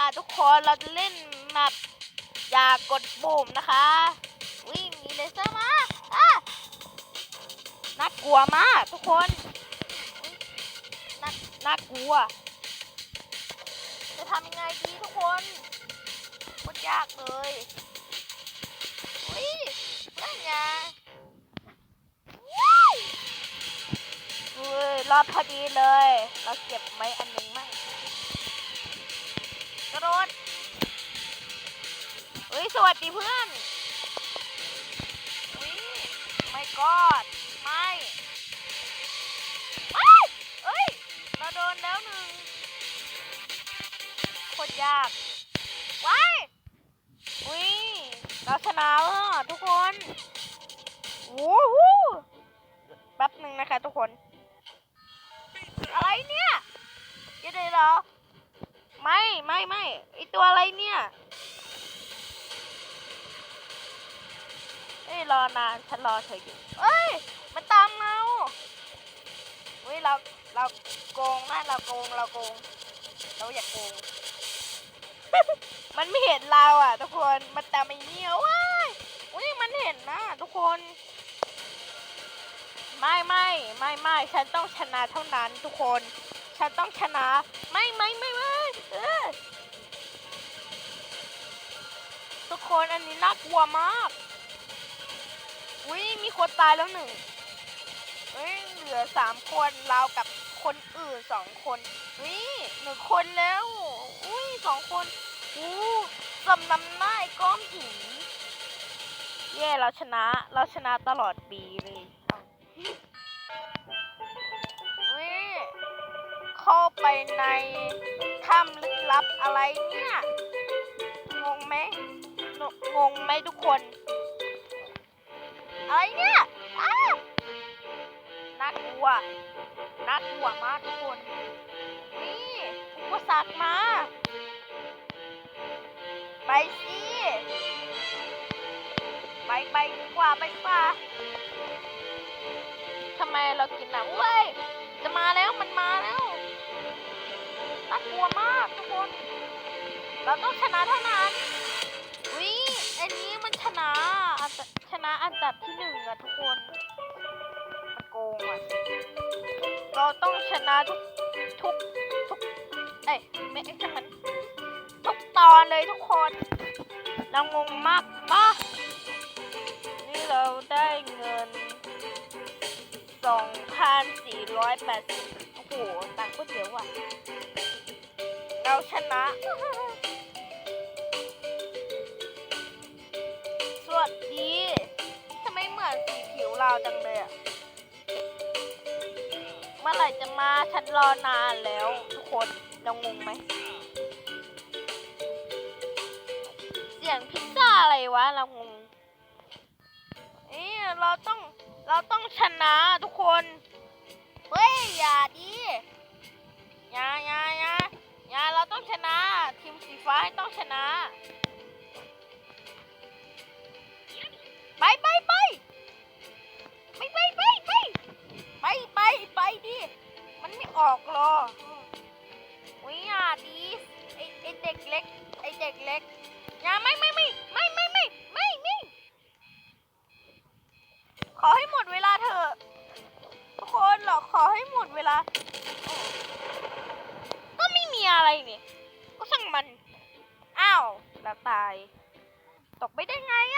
ค่ะทุกคนเราจะเล่นแมปอย่ากดปุ่มนะคะวิ่งมีเลเซอร์มาอะน่ากลัวมากทุกคนน่าน่ากลัว จะทำยังไงดีทุกคนโคตรยากเลยอุ้ยเพื่นไงว้ยเฮ้ยรอบพอดีเลย เราเก็บไว้อันนึงมั่ง กระโดดเฮ้ย สวัสดีเพื่อนอุ้ยไม่กอด ไม่ไม่เอ้ย เราโดนแล้วหนึ่งโคตรยากว้ายอุ้ยเราชนะแล้วทุกคนโอ้โหแป๊บหนึ่งนะคะทุกคน อะไรเนี่ยยวเดี๋ยวเหรอ ไม่ไม่ไม่ไอตัวอะไรเนี่ย เอ้ยรอนานฉันรอเธออยู่เอ้ยมันตามเราเฮ้ยเราเราโกงนะเราโกงเราโกง เราอยากโกง มันไม่เห็นเราอะ ทุกคนมันแต่ไม่เงี้ยวว้ายอุ้ยมันเห็นนะทุกคน ไม่ไม่ไม่ไม่ฉันต้องชนะเท่านั้นทุกคน ฉันต้องชนะ ไม่ไม่ไม่ คนอันนี้น่ากลัวมาก อุ้ยมีคนตายแล้วหนึ่งเอ้ยเหลือสามคนเรากับคนอื่นสองคนอุ้ยหนึ่งคนแล้ว อุ้ยสองคนอู้สำนำหน้าไอ้ก้อนหินเย่เราชนะ เราชนะตลอดปีเลยเอาอุ้ยเข้าไปในถ้ำลึกลับอะไรเนี่ย งงไหม งงไหมทุกคนอะไรเนี่ยน่ากลัวน่ากลัวมากทุกคน นี่อุปสรรคมา ไปสิไปไปดีกว่าไปดีกว่าทำไมเรากินอะเว้ยจะมาแล้วมันมาแล้วน่ากลัวมากทุกคน เราต้องชนะเท่านั้น อันนี้มันชนะอันชนะอันดับที่หนึ่งอะทุกคนมันโกงอะเราต้องชนะทุกทุกทุกเอ้ยไม่ใช่มันทุกตอนเลยทุกคนเรางงมากปะนี่เราได้เงิน 2,480 โอ้โห ตังค์ก็เยอะว่ะ เราชนะ สีผิวเราจังเลยอะเมื่อไหร่จะมาฉันรอนานแล้วทุกคนเรางงไหม เสียงพิซซ่าอะไรวะเรางงเอ้ยเราต้องเราต้องชนะทุกคน เฮ้ย อย่าดิอย่าอย่าอย่าอย่าเราต้องชนะ ทีมสีฟ้าให้ต้องชนะ ไปไปไปไปไปไปไป ไปไปไปดิ มันไม่ออกหรอวิอย่าดีไอไอเด็กเล็ก ไอเด็กเล็กอย่าไม่ไม่ไม่ไม่ไม่ไม่ไม่ไม่ขอให้หมดเวลาเถอะทุกคนหรอกขอให้หมดเวลา ก็ไม่มีอะไรนี่ ก็ช่างมัน อ้าวแล้วตาย ตกไปได้ไงอะ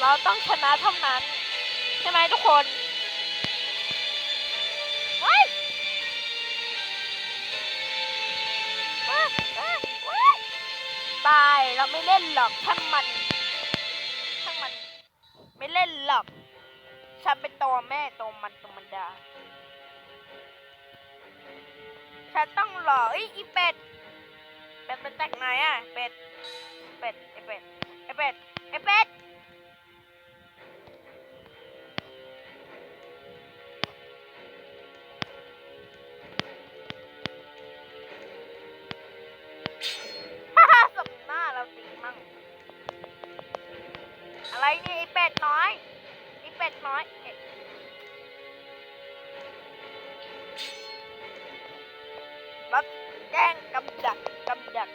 เราต้องชนะเท่านั้น ใช่ไหมทุกคนเฮ้ยเอ้ยตายเราไม่เล่นหรอกช่างมันช่างมัน ไม่เล่นหรอกฉันเป็นตัวแม่ตัวมันตัวมันดาฉันต้องรอเอ้อีเป็ด เป็ดมาจากไหนอะ เป็ด เป็ดไอเป็ด เป็ดไอเป็ดฮ่าสมหน้าเราจริมั่งอะไรนี่ไอเป็ดน้อยไอเป็ดน้อยรับแจ้งกำดักกำดัก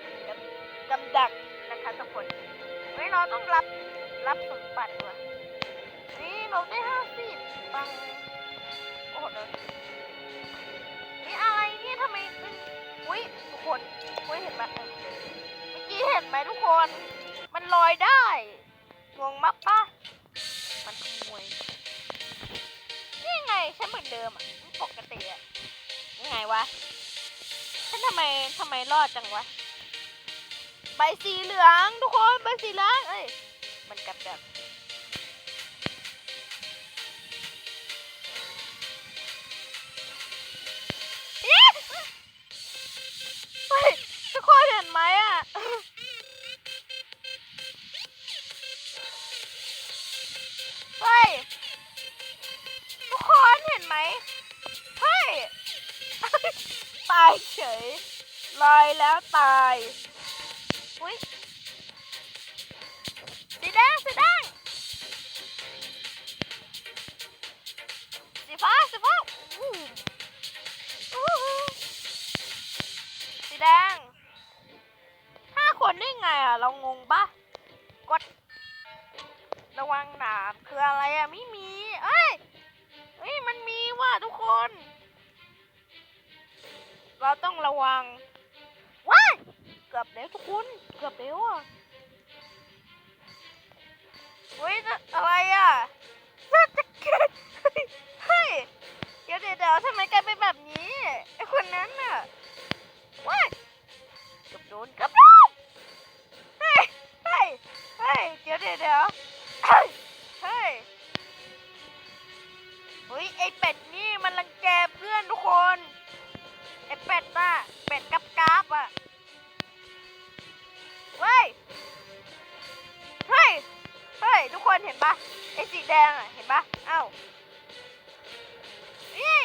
กำดักนะคะทุกคน เราต้องรับรับสมบัติว่ะนี่เราได้ห้าสิบปังโอ้โหเดี๋ยวนี่อะไรเนี่ยทำไมมันอุ้ยทุกคนอุ้ยเห็นไหมเมื่อกี้เห็นไหมทุกคน มันลอยได้งงมากปะมันขโมยนี่ไงฉันเหมือนเดิมอะปกติอะยังไงวะฉันทำไมทำไมรอดจังวะ บสีเหลืองทุกคนใบสีเหลืองเอ้ยมันกลับดักอี๊ะเฮ้ยทุกคนเห็นไหมอะเฮ้ยทุกคนเห็นไหมเฮ้ยตายเฉยลอยแล้วตาย ฟ้าสีฟ้าสีแดงห้าคนได้ไงอะ เรางงปะกด ระวังหนามคืออะไรอะไม่มี เอ้ยเอ้ย มันมีว่ะทุกคน เราต้องระวัง ว้ายเกือบแล้วทุกคน เกือบแล้วอะเฮ้ย อะไรอะน่าจะเกิด เฮ้ย เดี๋ยวเดี๋ยวทำไมกลายเป็นแบบนี้ไอคนนั้นน่ะว้ายกือบโดนกือบโดนเฮ้ย เฮ้ย เฮ้ย เดี๋ยวเดี๋ยวเดี๋ยวเฮ้ย เฮ้ยเฮ้ยไอเป็ดนี่มันรังแกเพื่อนทุกคนไอเป็ดน่ะเป็ดกับกราบอะเฮ้ยเฮ้ยเฮ้ยทุกคนเห็นปะไอสีแดงอะเห็นปะเอ้า นี่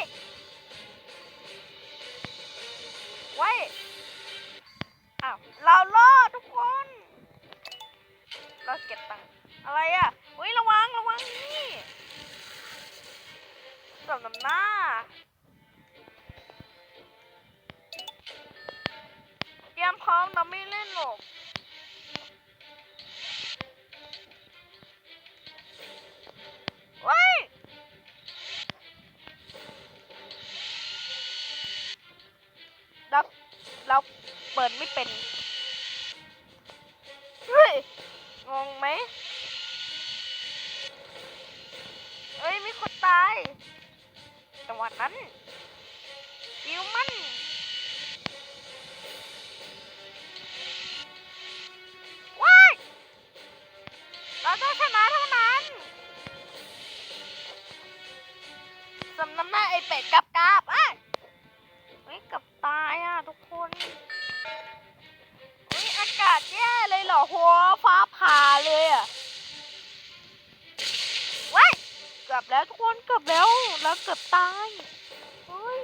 เว้อ้าวเรารอดทุกคน เราเก็บตังค์อะไรอะเฮ้ยระวังระวังนี่สมน้ำหน้าเตรียมพร้อมเราไม่เล่นหรอก เราเปิดไม่เป็น เฮ้ย งงไหมเอ้ย มีคนตายจังหวะนั้นยิวมันว้ายเราต้องชนะเท่านั้นสำน้ำหน้าไอเป็ดกับาศแย่เลยเหรอหัวฟ้าผ่าเลยอะว้ายเกือบแล้วทุกคนเกือบแล้วแล้วเกือบตายเฮ้ย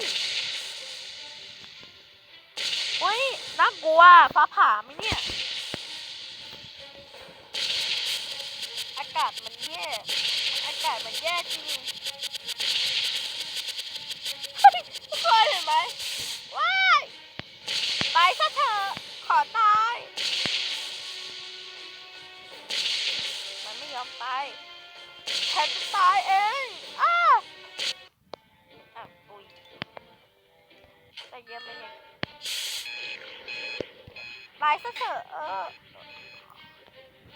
เฮ้ยน่ากลัวฟ้าผ่าไหมเนี่ย อากาศมันแย่อากาศมันแย่จริงทุกคนเห็นไหมว้ายตายซะเถอะขอต ฉันจะตายเองอ้าอะปุยแต่เยี่ยมเนี่ยตายซะเถอะเออ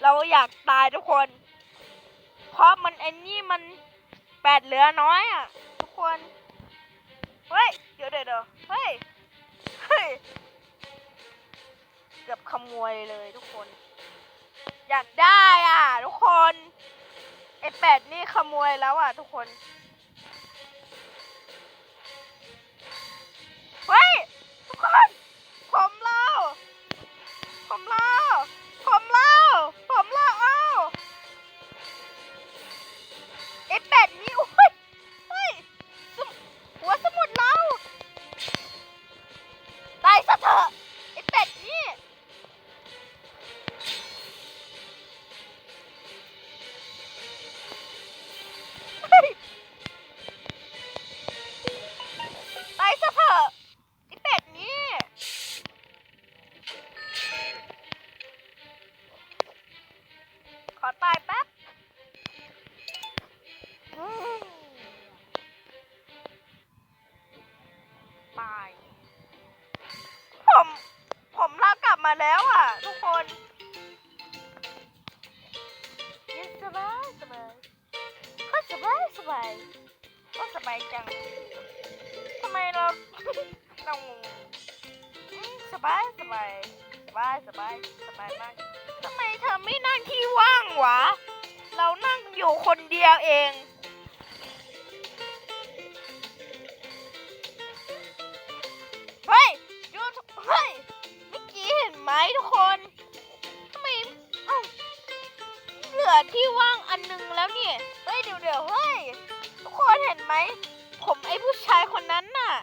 เราอยากตายทุกคน เพราะมันไอ้นี่มันแปดเหลือน้อยอะ ทุกคน เฮ้ย เดี๋ยวเดี๋ยวเฮ้ย เฮ้ย เกือบขโมยเลยทุกคน อยากได้อะ ทุกคน แปดนี่ขโมยแล้วอะทุกคน เฮ้ย ทุกคน ผมเล่าผมเล่า แล้วอะ ทุกคนยินสบายสบายก็สบายสบายก็สบายจังทำไมเราเรางงสบายสบายสบายสบายสบายมากทำไมเธอไม่นั่งที่ว่างวะ เรานั่งอยู่คนเดียวเอง ที่ว่างอันนึงแล้วเนี่ย เฮ้ยเดี๋ยวเดี๋ยวเฮ้ยทุกคนเห็นไหม ผมไอ้ผู้ชายคนนั้นน่ะ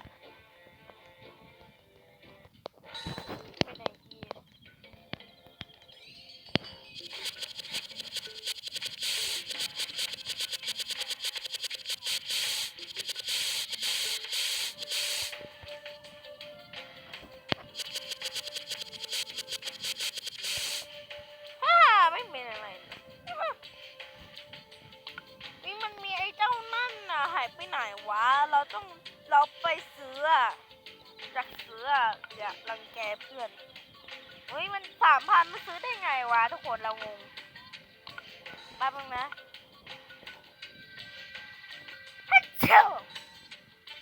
เฮ้ยมันสามพันมันซื้อได้ไงวะทุกคนเรางงแป๊บนึงนะฮัทเจ้า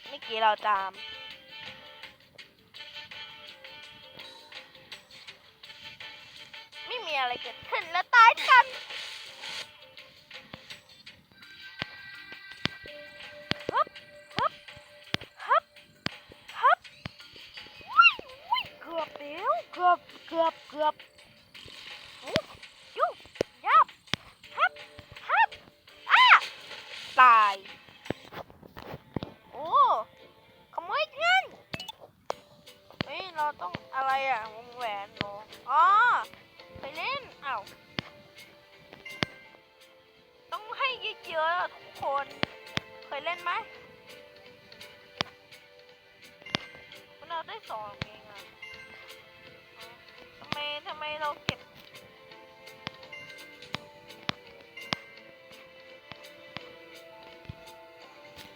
เมื่อกี้เราตามไม่มีอะไรเกิดขึ้นแล้วตายกัน ไหมมันเราได้สองเองอะทำไมทำไมเราเก็บ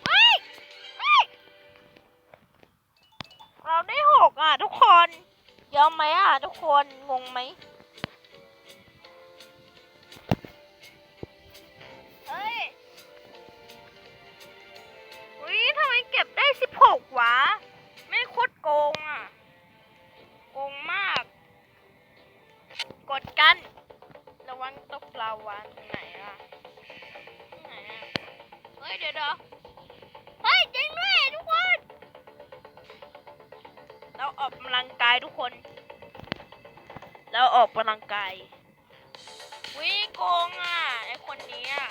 เฮ้ยเฮ้ยเราได้หกอะทุกคนยอมไหมอะทุกคน งงไหม ก็บได้สิบหกวะ ไม่โคตรโกงอะ โกงมาก กดกัน ระวังตกลาวานไหนอะไหนอะ เฮ้ย เดี๋ยวเดี๋ยวเฮ้ยจริงด้วยทุกคน เราออกกำลังกายทุกคน เราออกกำลังกายวิโกงอะไอคนนี้อะ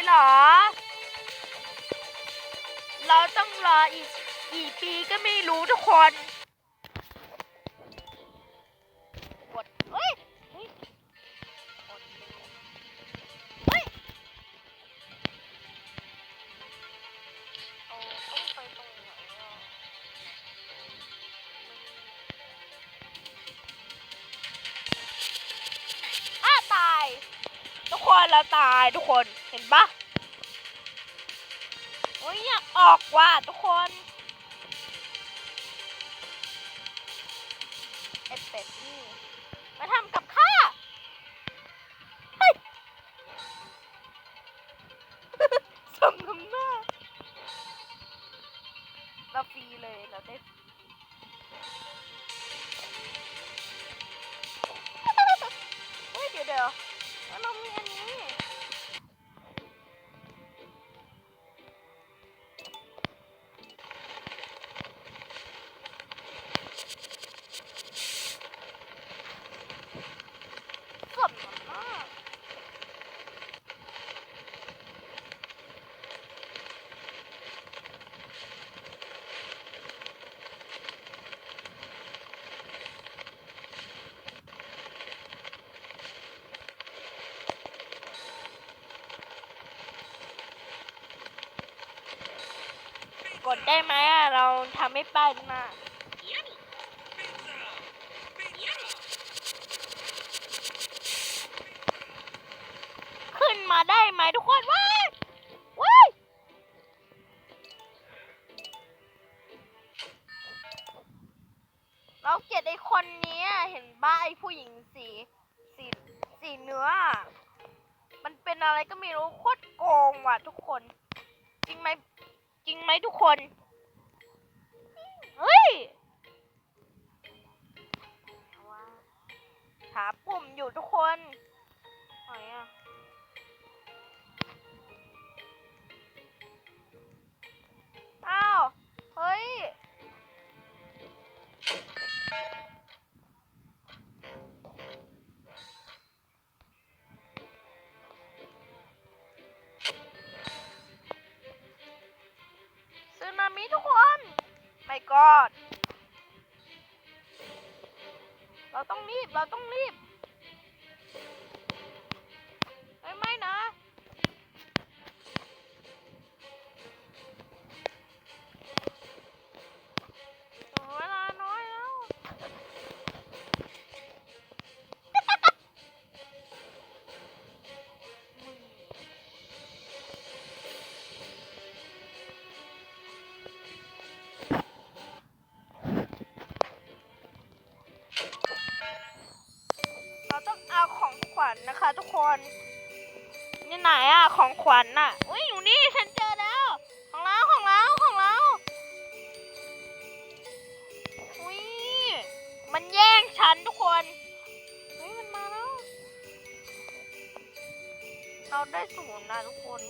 เลยเหรอ เราต้องรออีกกี่ปีก็ไม่รู้ทุกคน คนเห็นปะโอ้ยอยากออกว่ะทุกคนไอเป็ดนี่มาทำกับข้าเฮ้ยสมน้ำหน้าเราฟรีเลยเราได้ ดได้ไหมอะเราทำไม่เป็นน่ะขึ้นมาได้ไหมทุกคนว้ายว้ายเราเกลียดไอ้คนนี้เห็นบ้าไอ้ผู้หญิงสีสีสีเนื้อ มันเป็นอะไรก็ไม่รู้โคตรโกงว่ะทุกคน ริงไหมทุกคน เฮ้ย หาปุ่มอยู่ทุกคนไหนอะอ้าว เฮ้ย god เราต้องรีบ เราต้องรีบ ญนะคะ ทุกคนนี่ไหนอะของขวัญน่ะอุ้ยอยู่นี่ฉันเจอแล้ว ของเราของเราของเราอุ้ยมันแย่งฉันทุกคนเฮ้ยมันมาแล้ว เราได้ศูนย์นะทุกคน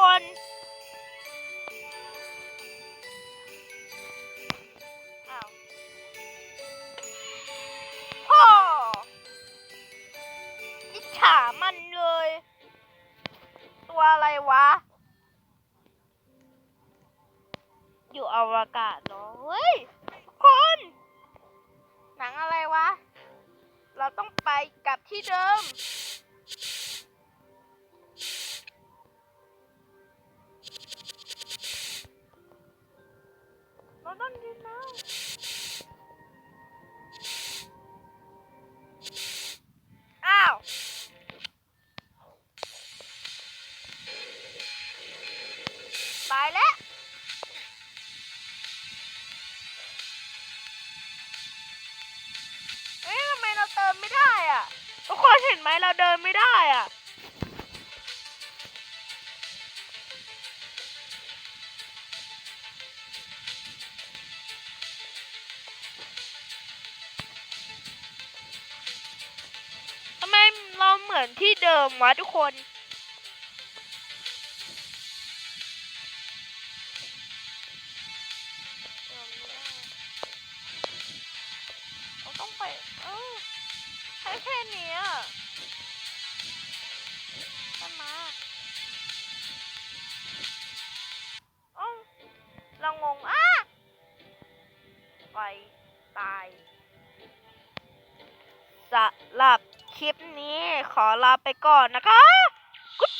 คน เองอ้าวตายแล้วเอ๊ะทำไมเราเติมไม่ได้อะทุกคนเห็นไหมเราเดินไม่ได้อะ เราเหมือนที่เดิมวะทุกคนเราต้องไป เอ้าใช้แค่นี้อะได้มาเอ้าเรางงอะไป คลิปนี้ขอลาไปก่อนนะคะกุ๊